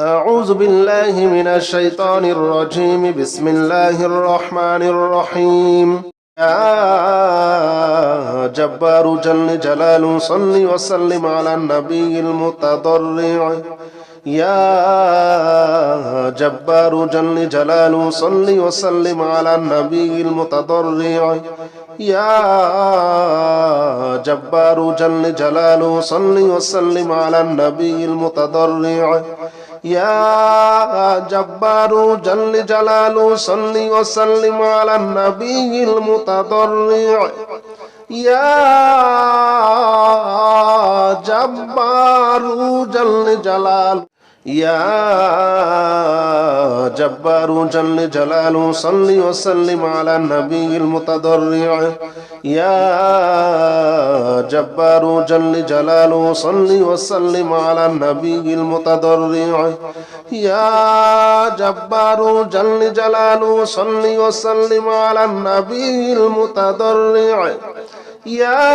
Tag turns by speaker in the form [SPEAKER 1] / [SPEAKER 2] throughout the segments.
[SPEAKER 1] أعوذ بالله من الشيطان الرجيم. بسم الله الرحمن الرحيم. يا جبار جل جلاله صل وسلم على النبي المتضرع. يا جبار جل جلاله صل وسلم على النبي المتضرع. يا جبار جل جلاله صل وسلم على النبي المتضرع. يا جبار جل جلاله صل وسلم على النبي المتضرع يا جبار جل جلاله يا جبار جل جلاله صل وسلم على النبي المتضرع. يا جبار جل جلاله صل وسلم على النبي المتضرع. يا جبار جل جلاله صل وسلم على النبي المتضرع. يا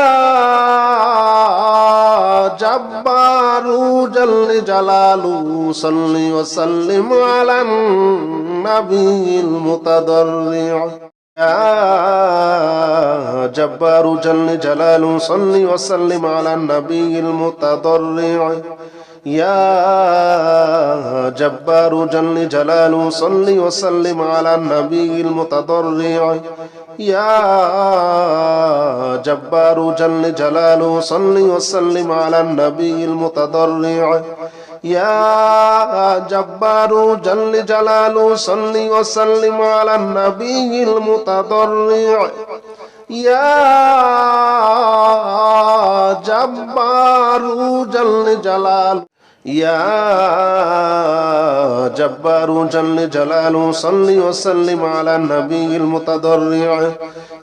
[SPEAKER 1] جبار جل جلاله صل وسلم على النبي المتضرع. يا جبار جل جلاله صل وسلم على النبي المتضرع. يا جبار جل جلاله صل وسلم على النبي المتضرع. يا جبار جل جلاله صل وسلم على النبي المتضرع يا جبار جل جلاله صل وسلم على النبي المتضرع يا جبار جل جلاله يا جبار جل جلاله صل وسلم على النبي المتضرع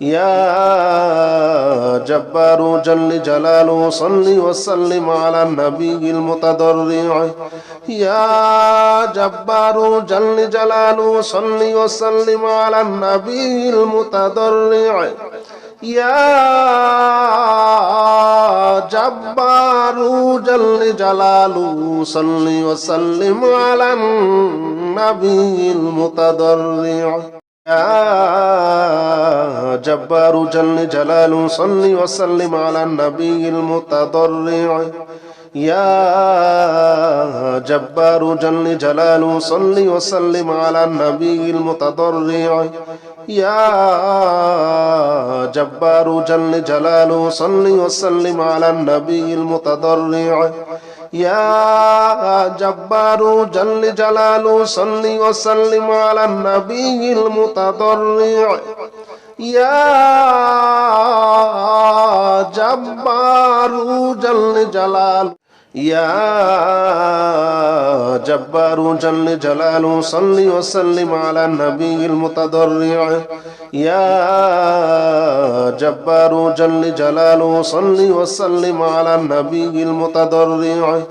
[SPEAKER 1] يا جبار جل جلاله صل وسلم على النبي المتضرع يا جبار جل جلاله صل وسلم على النبي المتضرع يا جبار جل جلاله صل وسلم على النبي المتضرع. يا جبار جل جلاله صل وسلم على النبي المتضرع. يا جبار جل جلاله صل وسلم على النبي المتضرع. يا جبار جل جلاله صل وسلم على النبي المتضرع. يا جبار جل جلاله صل وسلم على النبي المتضرع. يا جبار جل جلاله. يا جبار جل جلاله صل وسلم على النبي المتضرع يا جبار جل جلاله صل وسلم على النبي المتضرع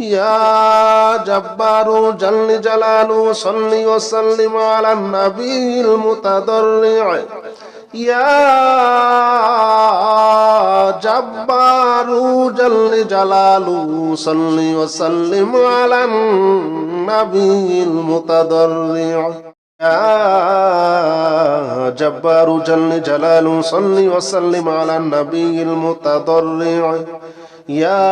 [SPEAKER 1] يا جبار جل جلاله صل وسلم على النبي المتضرع يا جبار جل جلاله صل وسلم على النبي المتضرع. يا جبار جل جلاله صل وسلم على النبي المتضرع. يا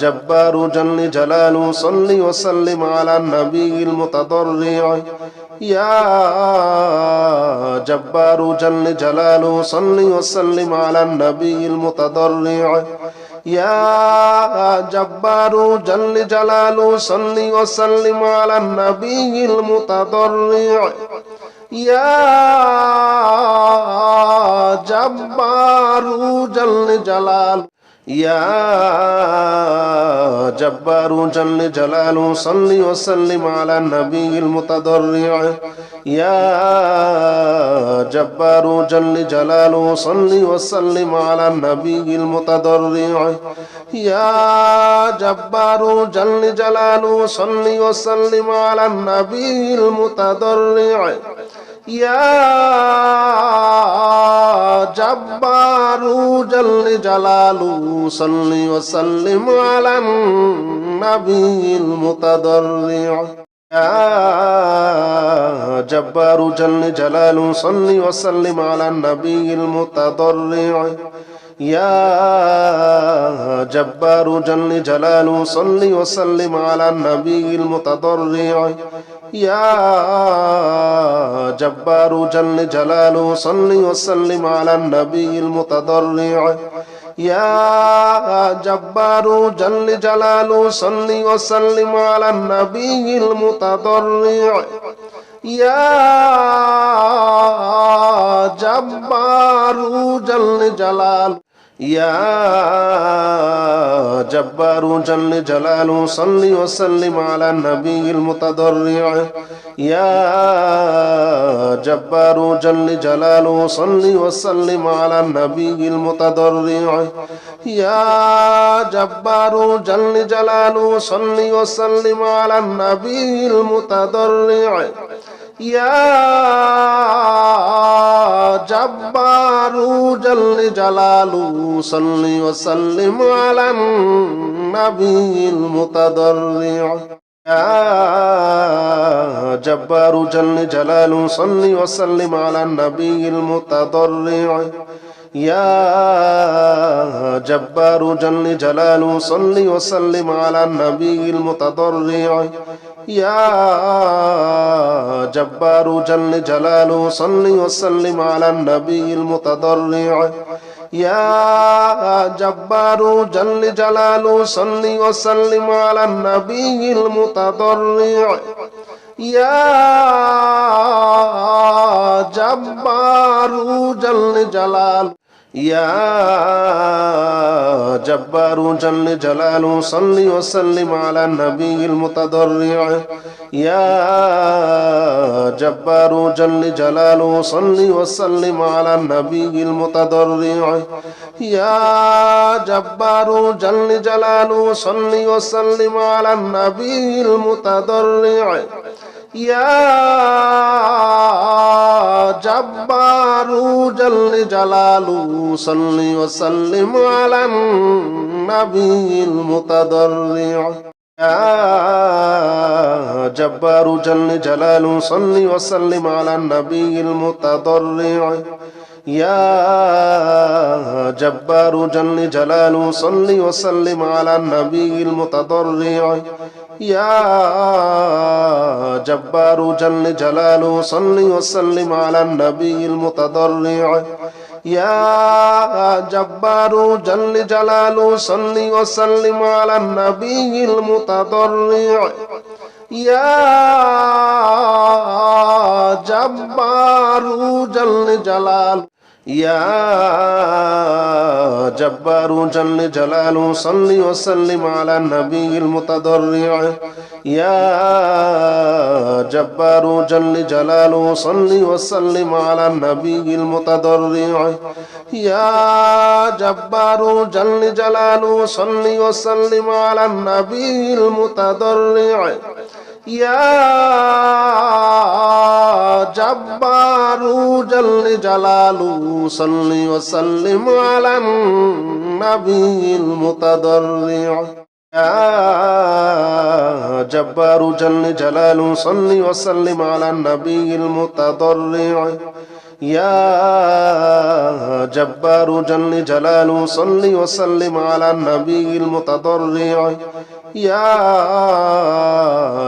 [SPEAKER 1] جبار جل جلاله صل وسلم على النبي المتضرع. يا جبار جل جلاله صل وسلم على النبي المتضرع يا جبار جل جلاله صل وسلم على النبي المتضرع يا جبار جل جلاله يا جبار جل جلاله صل وسلم على النبي المتضرع يا جبار جل جلاله صل وسلم على النبي المتضرع يا جبار جل جلاله صل وسلم على النبي المتضرع يا جبار جل جلاله صل وسلم على النبي المتضرع. يا جبار جل جلاله صل وسلم على النبي المتضرع. يا جبار جل جلاله صل وسلم على النبي المتضرع. يا جبار جل جلاله صل وسلم على النبي المتضرع يا جبار جل جلاله صل وسلم على النبي المتضرع يا جبار جل جلاله يا جبار جل جلاله صل وسلم على النبي المتضرع يا جبار جل جلاله صل وسلم على النبي المتضرع يا جبار جل جلاله صل وسلم على النبي المتضرع یا جبارو جل جلالو صلی وسلم علی النبی المتضرع یا جبارو جل جلالو صلی وسلم علی النبی المتضرع يا جبار جل جلاله صل وسلم على النبي المتضرع يا جبار جل جلاله صل وسلم على النبي المتضرع يا جبار جل جلاله صل وسلم على النبي المتضرع يا جبار جل جلاله يا جبار جل جلاله صل وسلم على النبي المتضرع يا جبار جل جلاله صل وسلم على النبي المتضرع يا جبار جل جلاله صل وسلم على النبي المتضرع يا جبار جل جلاله صل وسلم على النبي المتضرع. يا جبار جل جلاله صل وسلم على النبي المتضرع. يا جبار جل جلاله صل وسلم على النبي المتضرع. يا جبار جل جلاله صل وسلم على النبي المتضرع. يا جبار جل جلاله صل وسلم على النبي المتضرع. يا جبار جل جلاله يا جبار جل جلاله صل وسلم على النبي المتضرع يا جبار جل جلاله صل وسلم على النبي المتضرع يا جبار جل جلاله صل وسلم على النبي المتضرع يا جبار جل جلاله صل وسلم على النبي المتضرع. يا جبار جل جلاله صل وسلم على النبي المتضرع. يا جبار جل جلاله صل وسلم على النبي المتضرع. يا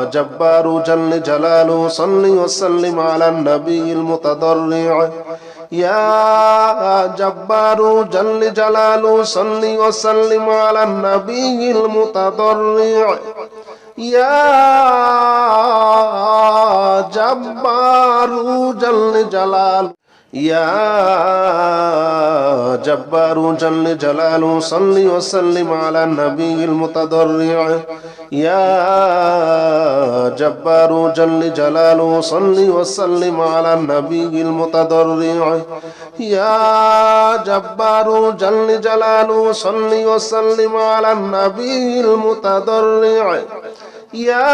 [SPEAKER 1] جبار جل جلاله صل وسلم على النبي المتضرع. يا جبار جل جلاله صل وسلم على النبي المتضرع. يا جبار جل جلاله. يا جبار جل جلاله صل وسلم على النبي المتضرع يا جبار جل جلاله صل وسلم على النبي المتضرع يا جبار جل جلاله صل وسلم على النبي المتضرع يا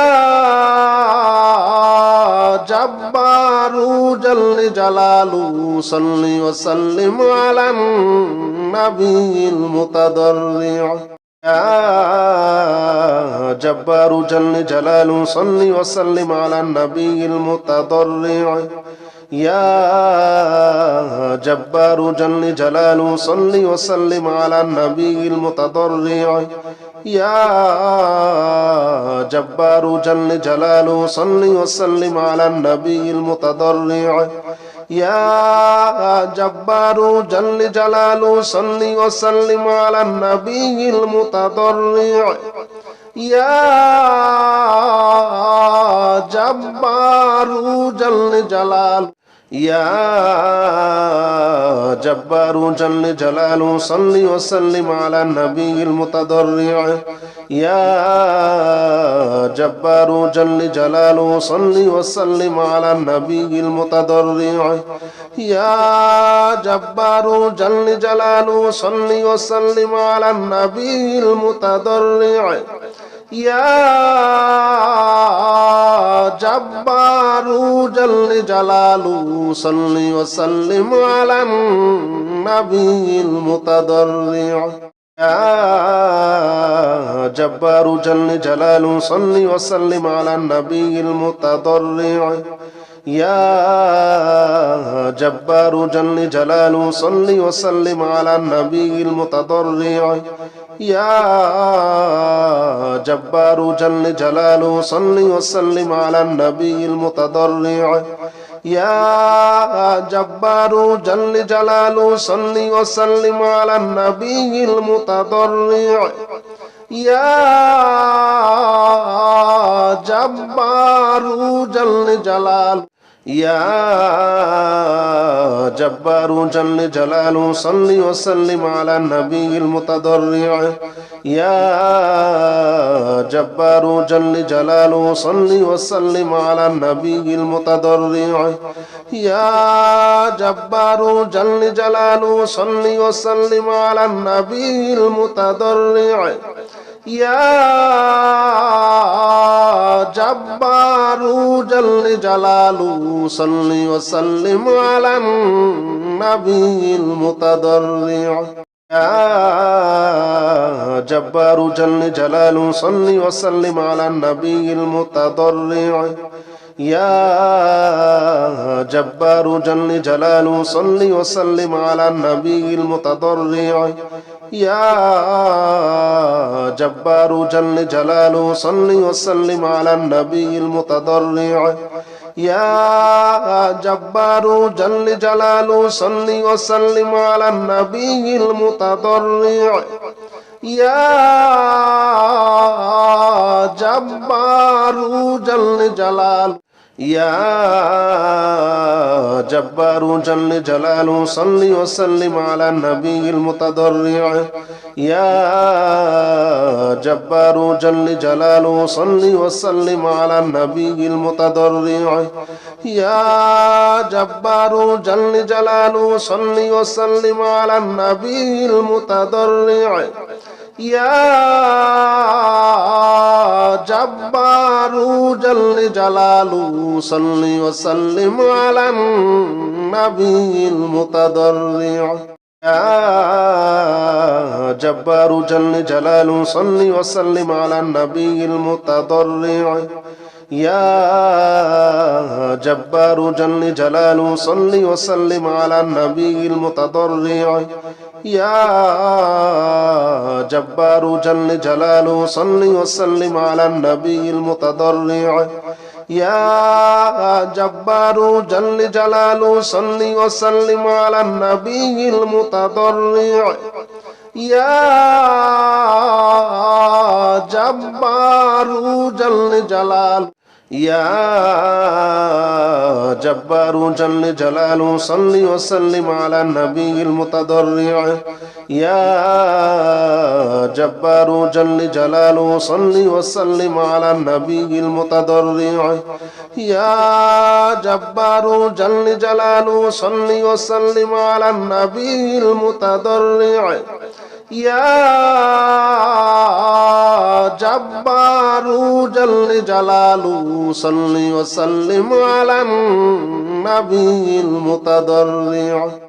[SPEAKER 1] جبار جل جلاله صل وسلم على النبي المتضرع. يا جبار جل جلاله صل وسلم على النبي المتضرع. يا جبار جل جلاله صل وسلم على النبي المتضرع. يا جبار جل جلاله صل وسلم على النبي المتضرع. يا جبار جل جلاله صل وسلم على النبي المتضرع. يا جبار جل جلاله. يا جبار جل جلاله صل وسلم على النبي المتضرع يا جبار جل جلاله صل وسلم على النبي المتضرع يا جبار جل جلاله صل وسلم على النبي المتضرع يا جبار جل جلاله صل وسلم على النبي المتضرع. يا جبار جل جلاله صل وسلم على النبي المتضرع. يا جبار جل جلاله صل وسلم على النبي المتضرع. يا جبار جل جلاله صل وسلم على النبي المتضرع يا جبار جل جلاله صل وسلم على النبي المتضرع يا جبار جل جلاله يا جبار جل جلاله صل وسلم على النبي المتضرع. يا جبار جل جلاله صل وسلم على النبي المتضرع. يا جبار جل جلاله صل وسلم على النبي المتضرع. يا جبار جل جلاله صل وسلم على النبي المتضرع. يا جبار جل جلاله صل وسلم على النبي المتضرع. يا جبار جل جلاله صل وسلم على النبي المتضرع. يا جبار جل جلاله صل وسلم على النبي المتضرع يا جبار جل جلاله صل وسلم على النبي المتضرع يا جبار جل جلاله يا جبار جل جلاله صل وسلم على النبي المتضرع يا جبار جل جلاله صل وسلم على النبي المتضرع يا جبار جل جلاله صل وسلم على النبي المتضرع يا جبار جل جلاله صل وسلم على النبي المتضرع. يا جبار جل جلاله صل وسلم على النبي المتضرع. يا جبار جل جلاله صل وسلم على النبي المتضرع. يا جبار جل جلاله صل وسلم على النبي المتضرع يا جبار جل جلاله صل وسلم على النبي المتضرع يا جبار جل جلاله يا جبار جل جلاله صل وسلم على النبي المتضرع يا جبار جل جلاله صل وسلم على النبي المتضرع يا جبار جل جلاله صل وسلم على النبي المتضرع يا جبار جل جلاله صل وسلم على النبي المتضرع